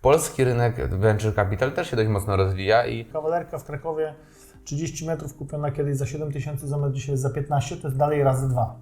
Polski rynek venture capital też się dość mocno rozwija i Kawalerka w Krakowie 30 metrów kupiona kiedyś za 7 tysięcy, zamiast dzisiaj jest za 15, to jest dalej razy dwa.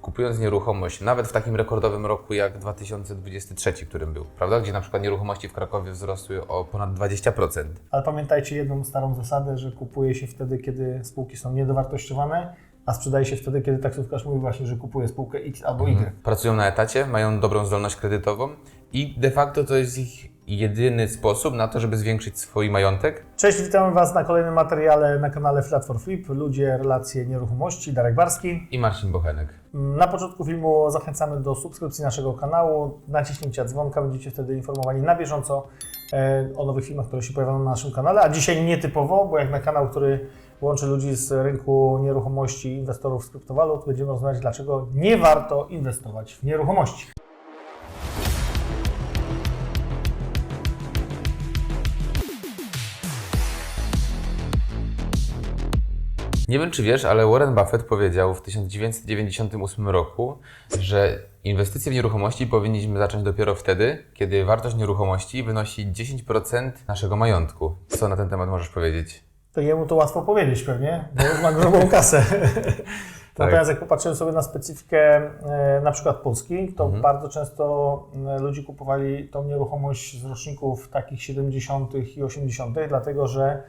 kupując nieruchomość, nawet w takim rekordowym roku jak 2023, którym był, prawda? Gdzie na przykład nieruchomości w Krakowie wzrosły o ponad 20%. Ale pamiętajcie jedną starą zasadę, że kupuje się wtedy, kiedy spółki są niedowartościowane, a sprzedaje się wtedy, kiedy taksówkarz mówi właśnie, że kupuje spółkę X albo Y. Pracują na etacie, mają dobrą zdolność kredytową i de facto to jest ich jedyny sposób na to, żeby zwiększyć swój majątek. Cześć, witamy Was na kolejnym materiale na kanale Flat for Flip. Ludzie, relacje, nieruchomości. Darek Barski. I Marcin Bochenek. Na początku filmu zachęcamy do subskrypcji naszego kanału, naciśnięcia dzwonka, będziecie wtedy informowani na bieżąco e, o nowych filmach, które się pojawią na naszym kanale. A dzisiaj nietypowo, bo jak na kanał, który łączy ludzi z rynku nieruchomości, inwestorów z kryptowalut, będziemy rozmawiać, dlaczego nie warto inwestować w nieruchomości. Nie wiem, czy wiesz, ale Warren Buffett powiedział w 1998 roku, że inwestycje w nieruchomości powinniśmy zacząć dopiero wtedy, kiedy wartość nieruchomości wynosi 10% naszego majątku. Co na ten temat możesz powiedzieć? To jemu to łatwo powiedzieć pewnie, bo już ma grubą kasę. Natomiast jak popatrzyłem sobie na specyfikę e, na przykład Polski, to bardzo często e, ludzie kupowali tą nieruchomość z roczników takich 70. i 80., dlatego że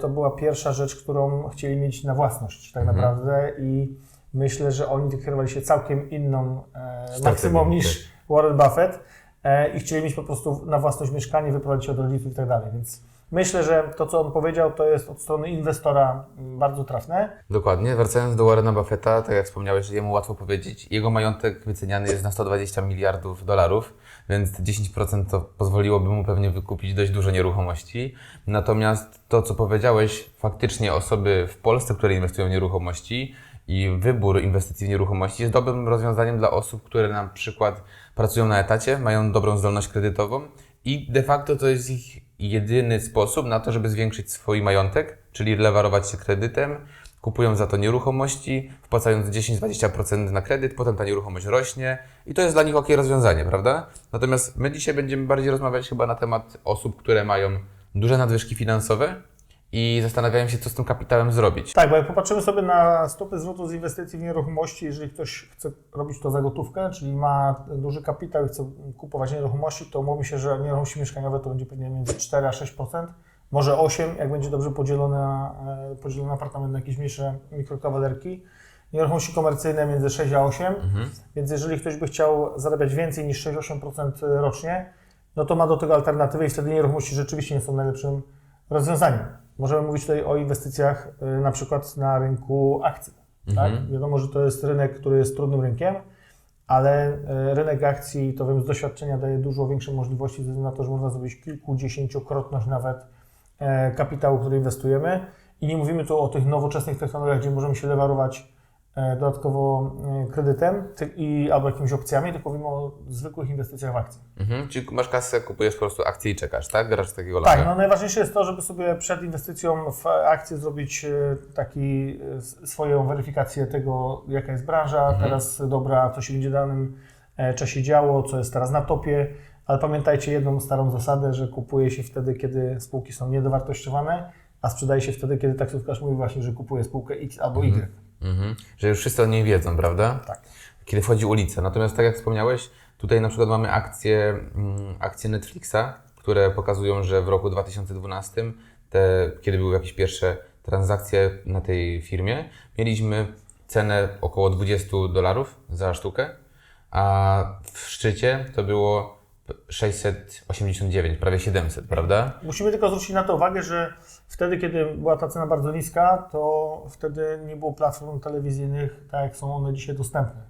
to była pierwsza rzecz, którą chcieli mieć na własność tak naprawdę i myślę, że oni kierowali się całkiem inną e, maksymum niż Warren Buffett e, i chcieli mieć po prostu na własność mieszkanie, wyprowadzić się od rodziców i tak dalej, więc myślę, że to, co on powiedział, to jest od strony inwestora bardzo trafne. Dokładnie. Wracając do Warrena Buffetta, tak jak wspomniałeś, jemu łatwo powiedzieć, jego majątek wyceniany jest na 120 miliardów dolarów, więc te 10% to pozwoliłoby mu pewnie wykupić dość dużo nieruchomości. Natomiast to, co powiedziałeś, faktycznie osoby w Polsce, które inwestują w nieruchomości i wybór inwestycji w nieruchomości jest dobrym rozwiązaniem dla osób, które na przykład pracują na etacie, mają dobrą zdolność kredytową i de facto to jest ich jedyny sposób na to, żeby zwiększyć swój majątek, czyli lewarować się kredytem, kupują za to nieruchomości, wpłacając 10-20% na kredyt, potem ta nieruchomość rośnie i to jest dla nich ok rozwiązanie, prawda? Natomiast my dzisiaj będziemy bardziej rozmawiać chyba na temat osób, które mają duże nadwyżki finansowe i zastanawiają się, co z tym kapitałem zrobić. Tak, bo jak popatrzymy sobie na stopy zwrotu z inwestycji w nieruchomości, jeżeli ktoś chce robić to za gotówkę, czyli ma duży kapitał i chce kupować nieruchomości, to mówi się, że nieruchomości mieszkaniowe to będzie pewnie między 4 a 6%, może 8%, jak będzie dobrze podzielone, e, podzielony apartament na jakieś mniejsze mikrokawalerki. Nieruchomości komercyjne między 6 a 8, więc jeżeli ktoś by chciał zarabiać więcej niż 6-8% rocznie, no to ma do tego alternatywę i wtedy nieruchomości rzeczywiście nie są najlepszym rozwiązaniem. Możemy mówić tutaj o inwestycjach y, na przykład na rynku akcji. Tak? Wiadomo, że to jest rynek, który jest trudnym rynkiem, ale y, rynek akcji, to wiem z doświadczenia, daje dużo większe możliwości ze względu na to, że można zrobić kilkudziesięciokrotność nawet e, kapitału, który inwestujemy. I nie mówimy tu o tych nowoczesnych technologiach, gdzie możemy się lewarować dodatkowo e, kredytem i, albo jakimiś opcjami, tylko mówimy o zwykłych inwestycjach w akcje. Mhm. Czyli masz kasę, kupujesz po prostu akcje i czekasz, tak? Grasz takiego Tak, lata. no najważniejsze jest to, żeby sobie przed inwestycją w akcję zrobić e, taki e, swoją weryfikację tego, jaka jest branża, teraz dobra, co się będzie w danym e, czasie działo, co jest teraz na topie, ale pamiętajcie jedną starą zasadę, że kupuje się wtedy, kiedy spółki są niedowartościowane, a sprzedaje się wtedy, kiedy taksówkarz mówi właśnie, że kupuje spółkę X albo Y. Mhm. Że już wszyscy o niej wiedzą, prawda? Tak. Kiedy wchodzi ulica. Natomiast tak jak wspomniałeś, tutaj na przykład mamy akcje, mm, akcje Netflixa, które pokazują, że w roku 2012, te, kiedy były jakieś pierwsze transakcje na tej firmie, mieliśmy cenę około 20 dolarów za sztukę, a w szczycie to było 689, prawie 700, prawda? Musimy tylko zwrócić na to uwagę, że wtedy, kiedy była ta cena bardzo niska, to wtedy nie było platform telewizyjnych, tak jak są one dzisiaj dostępne.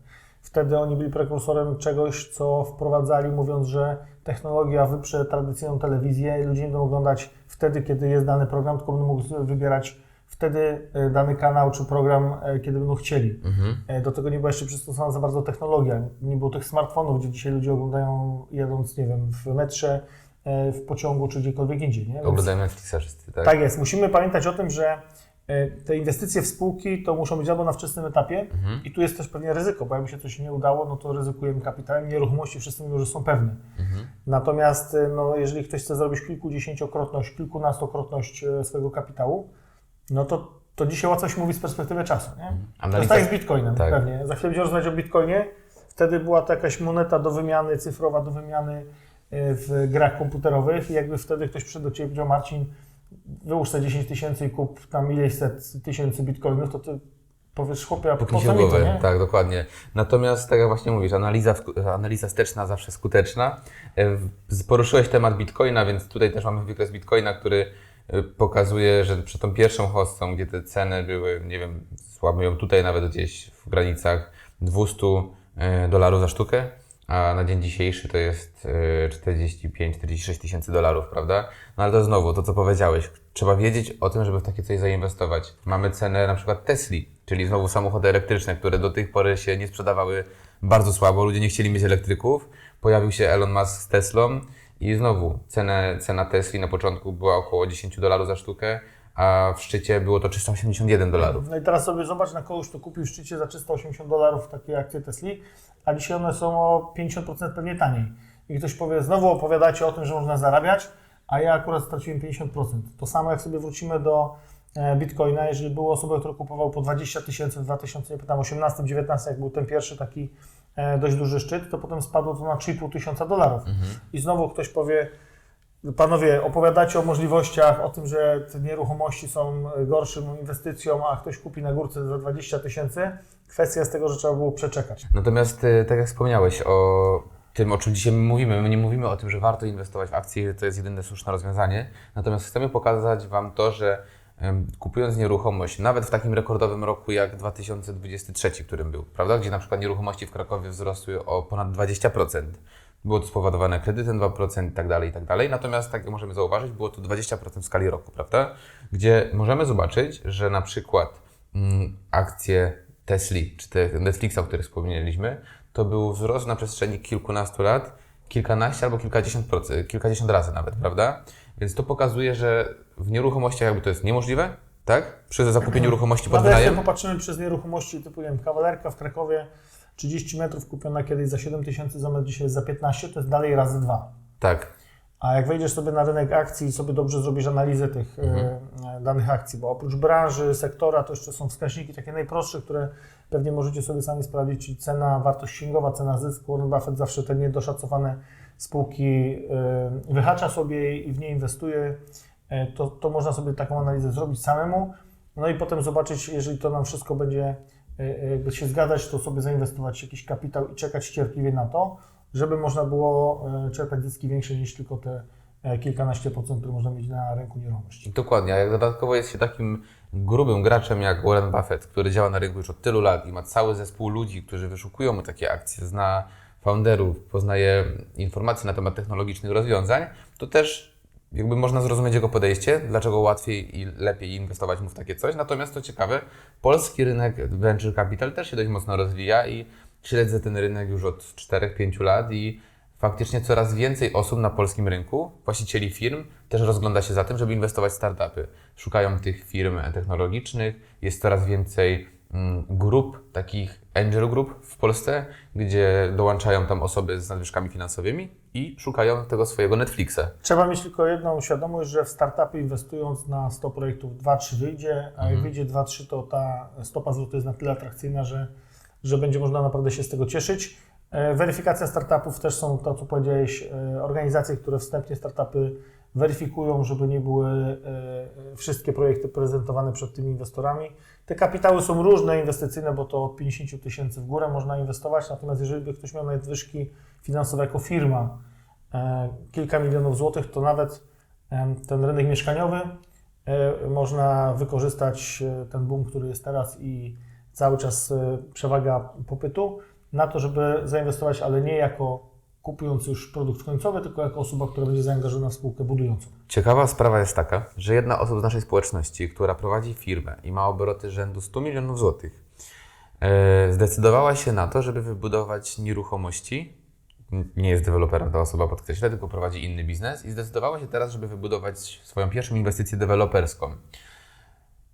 Wtedy oni byli prekursorem czegoś, co wprowadzali, mówiąc, że technologia wyprze tradycyjną telewizję i ludzie będą oglądać wtedy, kiedy jest dany program, tylko będą mogli wybierać wtedy e, dany kanał czy program, e, kiedy będą chcieli. E, Do tego nie była jeszcze przystosowana za bardzo technologia. Nie było tych smartfonów, gdzie dzisiaj ludzie oglądają jadąc, nie wiem, w metrze, w pociągu czy gdziekolwiek indziej. Nie? Więc Oglądają Netflixa wszyscy, tak? tak jest. Musimy pamiętać o tym, że te inwestycje w spółki to muszą być albo na wczesnym etapie i tu jest też pewnie ryzyko, bo jakby się coś nie udało, no to ryzykujemy kapitałem. Nieruchomości wszyscy mówią, że są pewne. Natomiast e, no, jeżeli ktoś chce zrobić kilkudziesięciokrotność, kilkunastokrotność swojego kapitału, no to, to dzisiaj łatwo się mówi z perspektywy czasu. Nie? To jest Analiza- tak z Bitcoinem tak. pewnie. Za chwilę będziemy rozmawiać o Bitcoinie. Wtedy była to jakaś moneta do wymiany, cyfrowa do wymiany e, w grach komputerowych i jakby wtedy ktoś przyszedł do Ciebie i powiedział Marcin, wyłóż sobie 10 tysięcy i kup tam ileś set tysięcy bitcoinów, to Ty powiesz chłopie, a po co mi to, nie? tak, dokładnie. Natomiast, tak jak właśnie mówisz, analiza, analiza wsteczna zawsze skuteczna. E, Poruszyłeś temat Bitcoina, więc tutaj też mamy wykres Bitcoina, który pokazuje, że przed tą pierwszą hostą, gdzie te ceny były, nie wiem, słabują tutaj nawet gdzieś w granicach 200 e, dolarów za sztukę, a na dzień dzisiejszy to jest e, 45-46 tysięcy dolarów, prawda? No ale to znowu, to co powiedziałeś, trzeba wiedzieć o tym, żeby w takie coś zainwestować. Mamy cenę na przykład Tesli, czyli znowu samochody elektryczne, które do tej pory się nie sprzedawały bardzo słabo, ludzie nie chcieli mieć elektryków. Pojawił się Elon Musk z Teslą i znowu cenę, cena Tesli na początku była około 10 dolarów za sztukę, a w szczycie było to 381 dolarów. No i teraz sobie zobacz na kogoś, kto kupił w szczycie za 380 dolarów takie akcje Tesli, a dzisiaj one są o 50% pewnie taniej. I ktoś powie, znowu opowiadacie o tym, że można zarabiać, a ja akurat straciłem 50%. To samo jak sobie wrócimy do e, Bitcoina, jeżeli były osoby, które kupowały po 20 tysięcy w 2018, 19, jak był ten pierwszy taki dość duży szczyt, to potem spadło to na 3,5 tysiąca dolarów. I znowu ktoś powie, Panowie, opowiadacie o możliwościach, o tym, że te nieruchomości są gorszą inwestycją, a ktoś kupi na górce za 20 tysięcy. Kwestia jest tego, że trzeba było przeczekać. Natomiast y, tak jak wspomniałeś o tym, o czym dzisiaj mówimy, my nie mówimy o tym, że warto inwestować w akcje, że to jest jedyne słuszne rozwiązanie. Natomiast chcemy pokazać Wam to, że kupując nieruchomość, nawet w takim rekordowym roku jak 2023, którym był, prawda, gdzie na przykład nieruchomości w Krakowie wzrosły o ponad 20%. Było to spowodowane kredytem 2% i tak dalej, i tak dalej. Natomiast, tak jak możemy zauważyć, było to 20% w skali roku, prawda? Gdzie możemy zobaczyć, że na przykład mm, akcje Tesli, czy te Netflixa, o których wspomnieliśmy, to był wzrost na przestrzeni kilkunastu lat, kilkanaście albo kilkadziesiąt, procent, kilkadziesiąt razy nawet, prawda? Więc to pokazuje, że w nieruchomościach jakby to jest niemożliwe, tak? Przy zakupieniu nieruchomości pod Nawet jak wynajem. popatrzymy przez nieruchomości typu, nie wiem, kawalerka w Krakowie, 30 metrów kupiona kiedyś za 7 tysięcy, zamiast dzisiaj za 15, to jest dalej razy dwa. Tak. A jak wejdziesz sobie na rynek akcji i sobie dobrze zrobisz analizę tych e, danych akcji, bo oprócz branży, sektora, to jeszcze są wskaźniki takie najprostsze, które pewnie możecie sobie sami sprawdzić, czyli cena, wartość księgowa, cena zysku. Warren Buffett zawsze te niedoszacowane spółki e, wyhacza sobie i w nie inwestuje. E, to, to można sobie taką analizę zrobić samemu. No i potem zobaczyć, jeżeli to nam wszystko będzie e, jakby się zgadzać, to sobie zainwestować jakiś kapitał i czekać cierpliwie na to, żeby można było e, czerpać zyski większe niż tylko te e, kilkanaście procent, które można mieć na rynku nieruchomości. Dokładnie, a jak dodatkowo jest się takim grubym graczem jak Warren Buffett, który działa na rynku już od tylu lat i ma cały zespół ludzi, którzy wyszukują mu takie akcje, zna founderów, poznaje informacje na temat technologicznych rozwiązań, to też jakby można zrozumieć jego podejście, dlaczego łatwiej i lepiej inwestować mu w takie coś. Natomiast to ciekawe, polski rynek venture capital też się dość mocno rozwija i śledzę ten rynek już od 4-5 lat i faktycznie coraz więcej osób na polskim rynku, właścicieli firm, też rozgląda się za tym, żeby inwestować w startupy. Szukają tych firm technologicznych, jest coraz więcej grup, takich angel group w Polsce, gdzie dołączają tam osoby z nadwyżkami finansowymi i szukają tego swojego Netflixa. Trzeba mieć tylko jedną świadomość, że w startupy inwestując na 100 projektów 2-3 wyjdzie, a jak wyjdzie 2-3, to ta stopa zwrotu jest na tyle atrakcyjna, że, że będzie można naprawdę się z tego cieszyć. E, Weryfikacja startupów też są to, co powiedziałeś, e, organizacje, które wstępnie startupy weryfikują, żeby nie były e, wszystkie projekty prezentowane przed tymi inwestorami. Te kapitały są różne, inwestycyjne, bo to od 50 tysięcy w górę można inwestować, natomiast jeżeli by ktoś miał nadwyżki finansowe jako firma, e, kilka milionów złotych, to nawet ten rynek mieszkaniowy e, można wykorzystać e, ten boom, który jest teraz i cały czas e, przewaga popytu na to, żeby zainwestować, ale nie jako kupując już produkt końcowy, tylko jako osoba, która będzie zaangażowana w spółkę budującą. Ciekawa sprawa jest taka, że jedna osoba z naszej społeczności, która prowadzi firmę i ma obroty rzędu 100 milionów złotych, e, zdecydowała się na to, żeby wybudować nieruchomości. Nie jest deweloperem ta osoba, podkreślę, tylko prowadzi inny biznes i zdecydowała się teraz, żeby wybudować swoją pierwszą inwestycję deweloperską.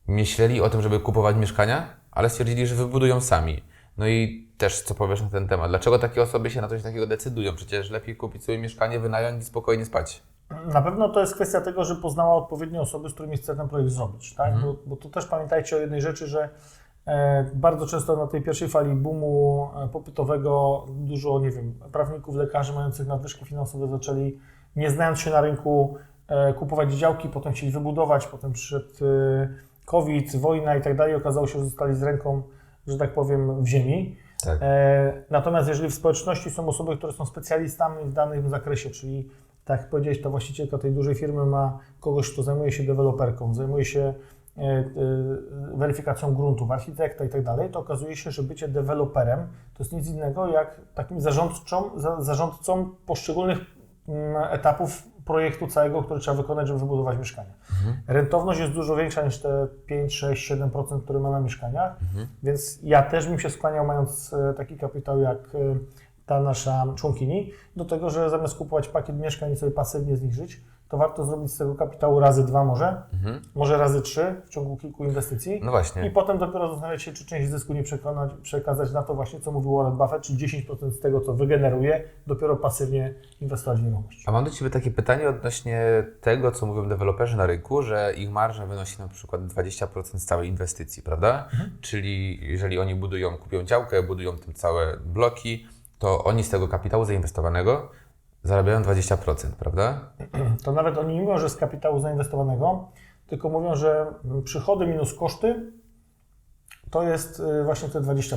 myśleli o tym, żeby kupować mieszkania, ale stwierdzili, że wybudują sami. No i też co powiesz na ten temat? Dlaczego takie osoby się na coś takiego decydują? Przecież lepiej kupić sobie mieszkanie, wynająć i spokojnie spać. Na pewno to jest kwestia tego, że poznała odpowiednie osoby, z którymi chce ten projekt zrobić. Tak? Bo, bo tu też pamiętajcie o jednej rzeczy, że e, bardzo często na tej pierwszej fali boomu e, popytowego dużo, nie wiem, prawników, lekarzy mających nadwyżki finansowe zaczęli, nie znając się na rynku, e, kupować działki, potem chcieli wybudować, potem przyszedł COVID, wojna i tak dalej. Okazało się, że zostali z ręką, że tak powiem, w ziemi. Tak. E, Natomiast jeżeli w społeczności są osoby, które są specjalistami w danym zakresie, czyli tak jak powiedziałeś, ta właścicielka tej dużej firmy ma kogoś, kto zajmuje się deweloperką, zajmuje się e, e, weryfikacją gruntów, architekta i tak dalej, to okazuje się, że bycie deweloperem to jest nic innego jak takim zarządczą, za, zarządcą poszczególnych mm, etapów projektu całego, który trzeba wykonać, żeby wybudować mieszkanie. Rentowność jest dużo większa niż te 5, 6, 7%, które ma na mieszkaniach, więc ja też bym się skłaniał, mając e, taki kapitał jak e, ta nasza członkini, do tego, że zamiast kupować pakiet mieszkań i sobie pasywnie z nich żyć, to warto zrobić z tego kapitału razy dwa może, może razy trzy w ciągu kilku inwestycji. No właśnie. I potem dopiero zastanawiać się, czy część zysku nie przekonać, przekazać na to właśnie, co mówił Warren Buffett, czyli 10% z tego, co wygeneruje, dopiero pasywnie inwestować w nieruchomość. A mam do Ciebie takie pytanie odnośnie tego, co mówią deweloperzy na rynku, że ich marża wynosi na przykład 20% z całej inwestycji, prawda? Czyli jeżeli oni budują, kupią działkę, budują tym całe bloki, to oni z tego kapitału zainwestowanego zarabiają 20%, prawda? To nawet oni nie mówią, że z kapitału zainwestowanego, tylko mówią, że przychody minus koszty to jest y, właśnie te 20%.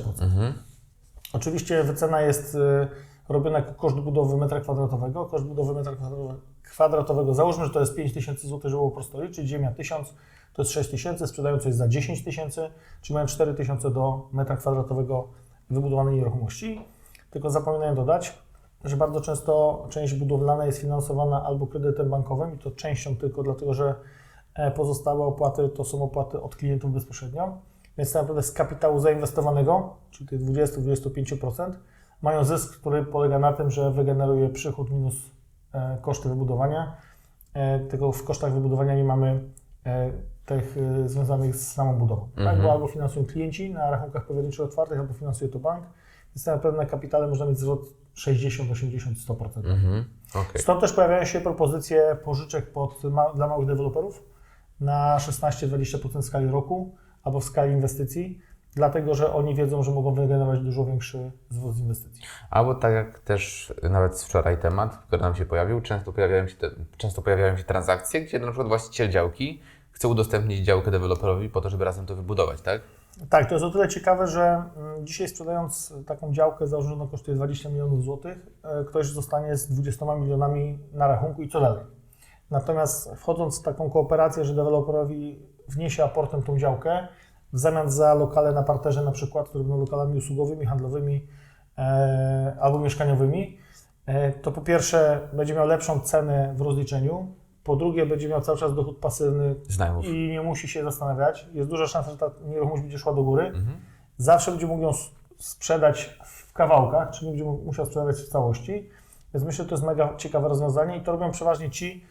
Oczywiście wycena jest y, robiona jako koszt budowy metra kwadratowego. Koszt budowy metra kwadratowe- kwadratowego, załóżmy, że to jest 5 tysięcy złotych, żeby było prosto liczyć, ziemia 1000 to jest 6 tysięcy, sprzedają coś za 10 tysięcy, czyli mają 4 tysiące do metra kwadratowego wybudowanej nieruchomości. Tylko zapominają dodać, że bardzo często część budowlana jest finansowana albo kredytem bankowym i to częścią tylko dlatego, że e, pozostałe opłaty to są opłaty od klientów bezpośrednio. Więc tak naprawdę z kapitału zainwestowanego, czyli tych 20-25%, mają zysk, który polega na tym, że wygeneruje przychód minus e, koszty wybudowania. E, Tylko w kosztach wybudowania nie mamy tych związanych z samą budową. Tak? Bo albo finansują klienci na rachunkach powierniczych otwartych, albo finansuje to bank. Więc na kapitale można mieć zwrot 60, 80, 100%. Mhm. Okej. Stąd też pojawiają się propozycje pożyczek pod, ma, dla małych deweloperów na 16-20% w skali roku albo w skali inwestycji, dlatego że oni wiedzą, że mogą wygenerować dużo większy zwrot z inwestycji. Albo tak jak też nawet wczoraj temat, który nam się pojawił, często pojawiają się, te, często pojawiają się transakcje, gdzie na przykład właściciel działki chce udostępnić działkę deweloperowi po to, żeby razem to wybudować, tak? Tak, to jest o tyle ciekawe, że mm, dzisiaj sprzedając taką działkę założoną kosztuje 20 milionów złotych, e, ktoś zostanie z 20 milionami na rachunku i co dalej. Natomiast wchodząc w taką kooperację, że deweloperowi wniesie aportem tą działkę, w zamian za lokale na parterze na przykład, które będą lokalami usługowymi, handlowymi e, albo mieszkaniowymi, e, to po pierwsze będzie miał lepszą cenę w rozliczeniu, po drugie będzie miał cały czas dochód pasywny Z najmów. i nie musi się zastanawiać. Jest duża szansa, że ta nieruchomość będzie szła do góry. Mhm. Zawsze będzie mógł ją sprzedać w kawałkach, czyli będzie musiał sprzedawać w całości. Więc myślę, że to jest mega ciekawe rozwiązanie i to robią przeważnie ci,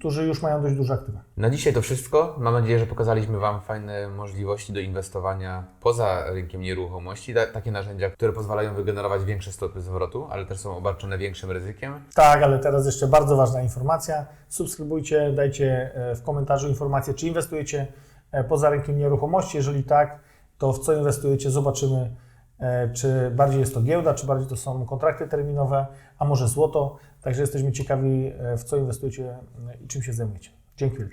którzy już mają dość duże aktywa. Na dzisiaj to wszystko. Mam nadzieję, że pokazaliśmy Wam fajne możliwości do inwestowania poza rynkiem nieruchomości. Ta, takie narzędzia, które pozwalają wygenerować większe stopy zwrotu, ale też są obarczone większym ryzykiem. Tak, ale teraz jeszcze bardzo ważna informacja. Subskrybujcie, dajcie e, w komentarzu informację, czy inwestujecie e, poza rynkiem nieruchomości. Jeżeli tak, to w co inwestujecie, zobaczymy, czy bardziej jest to giełda, czy bardziej to są kontrakty terminowe, a może złoto. Także jesteśmy ciekawi, e, w co inwestujecie e, i czym się zajmujecie. Wielkie.